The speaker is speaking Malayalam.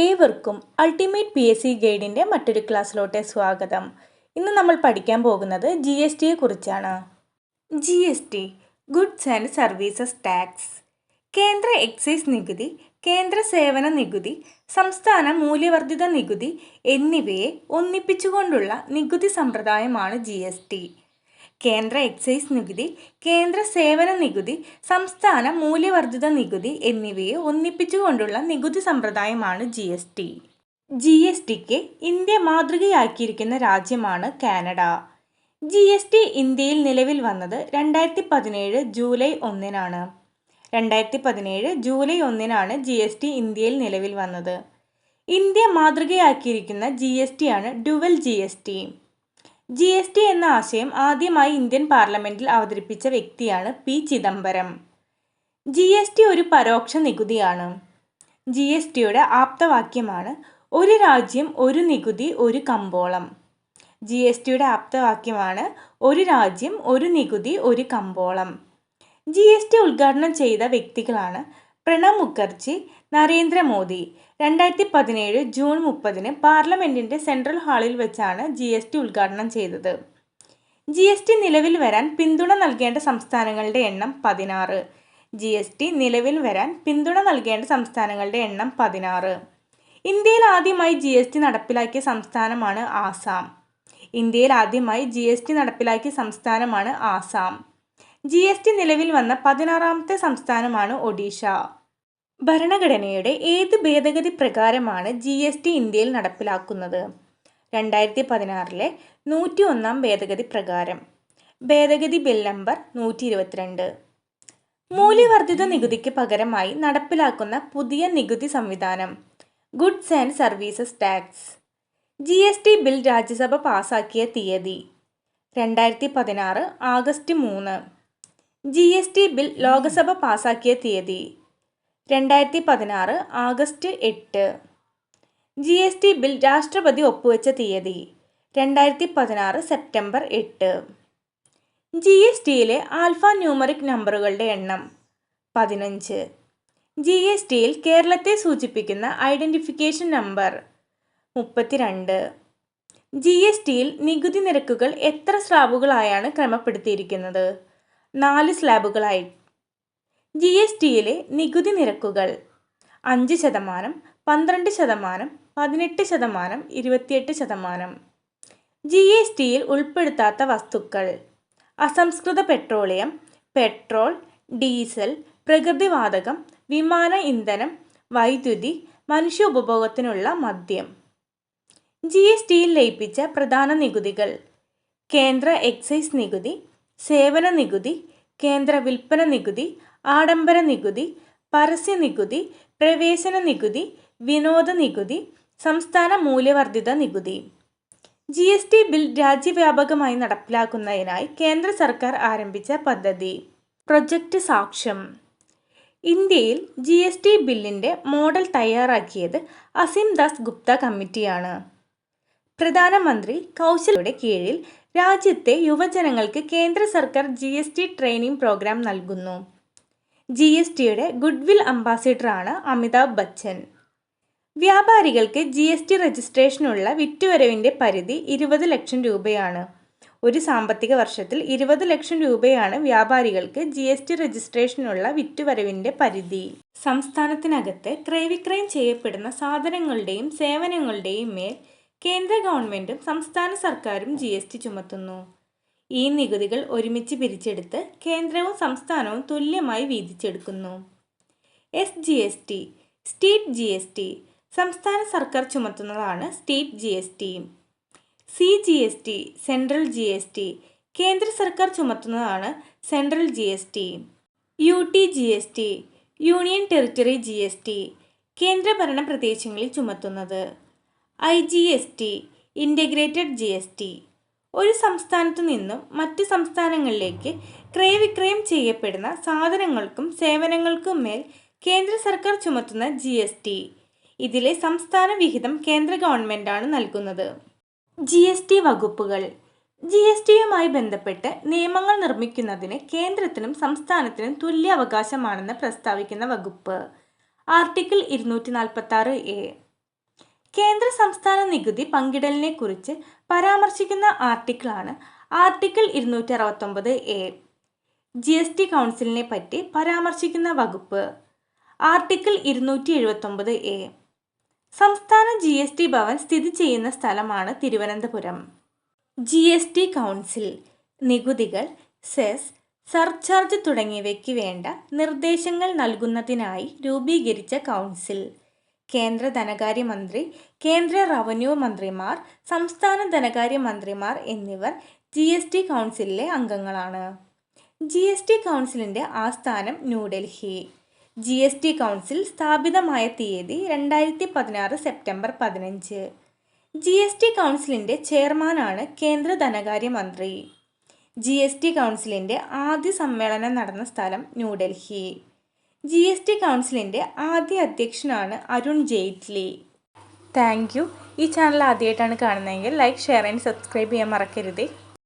ഏവർക്കും അൾട്ടിമേറ്റ് പി എസ് സി ഗൈഡിന്റെ മറ്റൊരു ക്ലാസ്സിലോട്ട് സ്വാഗതം. ഇന്ന് നമ്മൾ പഠിക്കാൻ പോകുന്നത് ജി എസ് ടിയെ കുറിച്ചാണ്. G S T goods and services tax കേന്ദ്ര എക്സൈസ് നികുതി കേന്ദ്ര സേവന നികുതി സംസ്ഥാന മൂല്യവർദ്ധിത നികുതി എന്നിവയെ ഒന്നിപ്പിച്ചുകൊണ്ടുള്ള നികുതി സമ്പ്രദായമാണ് ജി എസ് ടി കേന്ദ്ര എക്സൈസ് നികുതി കേന്ദ്ര സേവന നികുതി സംസ്ഥാന മൂല്യവർദ്ധിത നികുതി എന്നിവയെ ഒന്നിപ്പിച്ചുകൊണ്ടുള്ള നികുതി സമ്പ്രദായമാണ് G S T G S tick India മാതൃകയാക്കിയിരിക്കുന്ന രാജ്യമാണ് കാനഡ. ജി എസ് ടി ഇന്ത്യയിൽ നിലവിൽ വന്നത് രണ്ടായിരത്തി പതിനേഴ് ജൂലൈ ഒന്നിനാണ്. രണ്ടായിരത്തി പതിനേഴ് ജൂലൈ ഒന്നിനാണ് ജി എസ് ടി ഇന്ത്യയിൽ നിലവിൽ വന്നത്. ഇന്ത്യ മാതൃകയാക്കിയിരിക്കുന്ന ജി എസ് ടി ആണ് dual G S T G S T എന്ന ആശയം ആദ്യമായി ഇന്ത്യൻ പാർലമെന്റിൽ അവതരിപ്പിച്ച വ്യക്തിയാണ് P Chidambaram. G S T ഒരു പരോക്ഷ നികുതിയാണ്. ജി എസ് ടിയുടെ ആപ്തവാക്യമാണ് ഒരു രാജ്യം ഒരു നികുതി ഒരു കമ്പോളം ജി എസ് ടിയുടെ ആപ്തവാക്യമാണ് ഒരു രാജ്യം ഒരു നികുതി ഒരു കമ്പോളം ജി എസ് ടി ഉദ്ഘാടനം ചെയ്ത വ്യക്തികളാണ് പ്രണബ് മുഖർജി നരേന്ദ്രമോദി രണ്ടായിരത്തി പതിനേഴ് ജൂൺ മുപ്പതിന് പാർലമെന്റിന്റെ സെൻട്രൽ ഹാളിൽ വെച്ചാണ് ജി എസ് ടി ഉദ്ഘാടനം ചെയ്തത്. ജി എസ് ടി നിലവിൽ വരാൻ പിന്തുണ നൽകേണ്ട സംസ്ഥാനങ്ങളുടെ എണ്ണം പതിനാറ്. ജി എസ് ടി നിലവിൽ വരാൻ പിന്തുണ നൽകേണ്ട സംസ്ഥാനങ്ങളുടെ എണ്ണം പതിനാറ്. ഇന്ത്യയിൽ ആദ്യമായി ജി എസ് ടി നടപ്പിലാക്കിയ സംസ്ഥാനമാണ് ആസാം. ഇന്ത്യയിൽ ആദ്യമായി ജി എസ് ടി നടപ്പിലാക്കിയ സംസ്ഥാനമാണ് ആസാം. ജി എസ് ടി നിലവിൽ വന്ന പതിനാറാമത്തെ സംസ്ഥാനമാണ് ഒഡീഷ. ഭരണഘടനയുടെ ഏത് ഭേദഗതി പ്രകാരമാണ് ജി എസ് ടി ഇന്ത്യയിൽ നടപ്പിലാക്കുന്നത്? രണ്ടായിരത്തി പതിനാറിലെ നൂറ്റി ഒന്നാം ഭേദഗതി പ്രകാരം. ഭേദഗതി ബിൽ നമ്പർ നൂറ്റി ഇരുപത്തിരണ്ട് മൂല്യവർദ്ധിത നികുതിക്ക് പകരമായി നടപ്പിലാക്കുന്ന പുതിയ നികുതി സംവിധാനം. Goods and services tax. G S T bill Rajya Sabha പാസാക്കിയ തീയതി. രണ്ടായിരത്തി പതിനാറ് ആഗസ്റ്റ് മൂന്ന്. G S T bill Lok Sabha പാസാക്കിയ തീയതി രണ്ടായിരത്തി പതിനാറ് ആഗസ്റ്റ് എട്ട്. ജി എസ് ടി ബിൽ രാഷ്ട്രപതി ഒപ്പുവെച്ച തീയതി രണ്ടായിരത്തി പതിനാറ് സെപ്റ്റംബർ എട്ട്. ജി എസ് ടിയിലെ ആൽഫ ന്യൂമറിക് നമ്പറുകളുടെ എണ്ണം പതിനഞ്ച്. ജി എസ് ടിയിൽ കേരളത്തെ സൂചിപ്പിക്കുന്ന ഐഡന്റിഫിക്കേഷൻ നമ്പർ മുപ്പത്തിരണ്ട്. ജി എസ് ടിയിൽ നികുതി നിരക്കുകൾ എത്ര സ്ലാബുകളായാണ് ക്രമപ്പെടുത്തിയിരിക്കുന്നത്? നാല് സ്ലാബുകളായി. ജി എസ് ടിയിലെ നികുതി നിരക്കുകൾ അഞ്ച് ശതമാനം പന്ത്രണ്ട് ശതമാനം പതിനെട്ട് ശതമാനം ഇരുപത്തിയെട്ട് ശതമാനം. ജി എസ് ടിയിൽ ഉൾപ്പെടുത്താത്ത വസ്തുക്കൾ അസംസ്കൃത പെട്രോളിയം പെട്രോൾ ഡീസൽ പ്രകൃതിവാതകം വിമാന ഇന്ധനം വൈദ്യുതി മനുഷ്യ ഉപഭോഗത്തിനുള്ള മദ്യം. ജി എസ് ടിയിൽ ലയിപ്പിച്ച പ്രധാന നികുതികൾ കേന്ദ്ര എക്സൈസ് നികുതി സേവന നികുതി കേന്ദ്ര വിൽപ്പന നികുതി ആഡംബര നികുതി പരസ്യ നികുതി പ്രവേശന നികുതി വിനോദ നികുതി സംസ്ഥാന മൂല്യവർദ്ധിത നികുതി ജി എസ് ടി ബിൽ രാജ്യവ്യാപകമായി നടപ്പിലാക്കുന്നതിനായി കേന്ദ്ര സർക്കാർ ആരംഭിച്ച പദ്ധതി. പ്രൊജക്റ്റ് സാക്ഷ്യം. ഇന്ത്യയിൽ ജി എസ് ടി ബില്ലിന്റെ മോഡൽ തയ്യാറാക്കിയത് അസീം ദാസ് ഗുപ്ത കമ്മിറ്റിയാണ്. പ്രധാനമന്ത്രി കൗശലയുടെ കീഴിൽ രാജ്യത്തെ യുവജനങ്ങൾക്ക് കേന്ദ്ര സർക്കാർ G S T training programme നൽകുന്നു. ജി എസ് ടിയുടെ ഗുഡ്വിൽ അംബാസിഡറാണ് അമിതാഭ് ബച്ചൻ. വ്യാപാരികൾക്ക് ജി എസ് ടി രജിസ്ട്രേഷനുള്ള വിറ്റുവരവിന്റെ പരിധി ഇരുപത് ലക്ഷം രൂപയാണ്. ഒരു സാമ്പത്തിക വർഷത്തിൽ ഇരുപത് ലക്ഷം രൂപയാണ് വ്യാപാരികൾക്ക് ജി എസ് ടി രജിസ്ട്രേഷനുള്ള വിറ്റുവരവിന്റെ പരിധി. സംസ്ഥാനത്തിനകത്ത് ക്രയവിക്രയം ചെയ്യപ്പെടുന്ന സാധനങ്ങളുടെയും സേവനങ്ങളുടെയും മേൽ കേന്ദ്ര ഗവൺമെന്റും സംസ്ഥാന സർക്കാരും ജി എസ് ടി ചുമത്തുന്നു. ഈ നികുതികൾ ഒരുമിച്ച് പിരിച്ചെടുത്ത് കേന്ദ്രവും സംസ്ഥാനവും തുല്യമായി വീതിച്ചെടുക്കുന്നു. S G S T state G S T സംസ്ഥാന സർക്കാർ ചുമത്തുന്നതാണ് state G S T. C G S T central G S T കേന്ദ്ര സർക്കാർ ചുമത്തുന്നതാണ് central G S T. U T G S T union territory G S T കേന്ദ്രഭരണ പ്രദേശങ്ങളിൽ ചുമത്തുന്നത്. I G S T integrated G S T. ഒരു സംസ്ഥാനത്തു നിന്നും മറ്റ് സംസ്ഥാനങ്ങളിലേക്ക് ക്രയവിക്രയം ചെയ്യപ്പെടുന്ന സാധനങ്ങൾക്കും സേവനങ്ങൾക്കും മേൽ കേന്ദ്ര സർക്കാർ ചുമത്തുന്ന ജി എസ് ടി. ഇതിലെ സംസ്ഥാന വിഹിതം കേന്ദ്ര ഗവൺമെന്റാണ് നൽകുന്നത്. ജി എസ് ടി വകുപ്പുകൾ. ജി എസ് ടിയുമായി ബന്ധപ്പെട്ട് നിയമങ്ങൾ നിർമ്മിക്കുന്നതിന് കേന്ദ്രത്തിനും സംസ്ഥാനത്തിനും തുല്യ അവകാശമാണെന്ന് പ്രസ്താവിക്കുന്ന വകുപ്പ്. ആർട്ടിക്കിൾ ഇരുന്നൂറ്റി നാൽപ്പത്തി ആറ് എ. കേന്ദ്ര സംസ്ഥാന നികുതി പങ്കിടലിനെ കുറിച്ച് പരാമർശിക്കുന്ന ആർട്ടിക്കിളാണ് ആർട്ടിക്കിൾ ഇരുന്നൂറ്റി അറുപത്തൊമ്പത് എ. ജി എസ് ടി കൗൺസിലിനെ പറ്റി പരാമർശിക്കുന്ന വകുപ്പ്. ആർട്ടിക്കിൾ ഇരുന്നൂറ്റി എഴുപത്തൊമ്പത് എ. സംസ്ഥാന ജി എസ് ടി ഭവൻ സ്ഥിതി ചെയ്യുന്ന സ്ഥലമാണ് Thiruvananthapuram. G S T council നികുതികൾ സെസ് സർചാർജ് തുടങ്ങിയവയ്ക്ക് വേണ്ട നിർദ്ദേശങ്ങൾ നൽകുന്നതിനായി രൂപീകരിച്ച കൗൺസിൽ. കേന്ദ്ര ധനകാര്യമന്ത്രി കേന്ദ്ര റവന്യൂ മന്ത്രിമാർ സംസ്ഥാന ധനകാര്യമന്ത്രിമാർ എന്നിവർ ജി എസ് ടി കൗൺസിലിലെ അംഗങ്ങളാണ്. ജി എസ് ടി കൗൺസിലിന്റെ ആസ്ഥാനം New Delhi. G S T council സ്ഥാപിതമായ തീയതി രണ്ടായിരത്തി പതിനാറ് സെപ്റ്റംബർ പതിനഞ്ച്. ജി എസ് ടി കൗൺസിലിന്റെ ചെയർമാനാണ് കേന്ദ്ര ധനകാര്യമന്ത്രി ജി എസ് ടി കൗൺസിലിന്റെ ആദ്യ സമ്മേളനം നടന്ന സ്ഥലം ന്യൂഡൽഹി. ജി എസ് ടി കൗൺസിലിന്റെ ആദ്യ അധ്യക്ഷനാണ് അരുൺ ജെയ്റ്റ്ലി. താങ്ക് യു ഈ ചാനൽ ആദ്യമായിട്ടാണ് കാണുന്നതെങ്കിൽ ലൈക്ക് ഷെയർ ആൻഡ് സബ്സ്ക്രൈബ് ചെയ്യാൻ മറക്കരുതേ.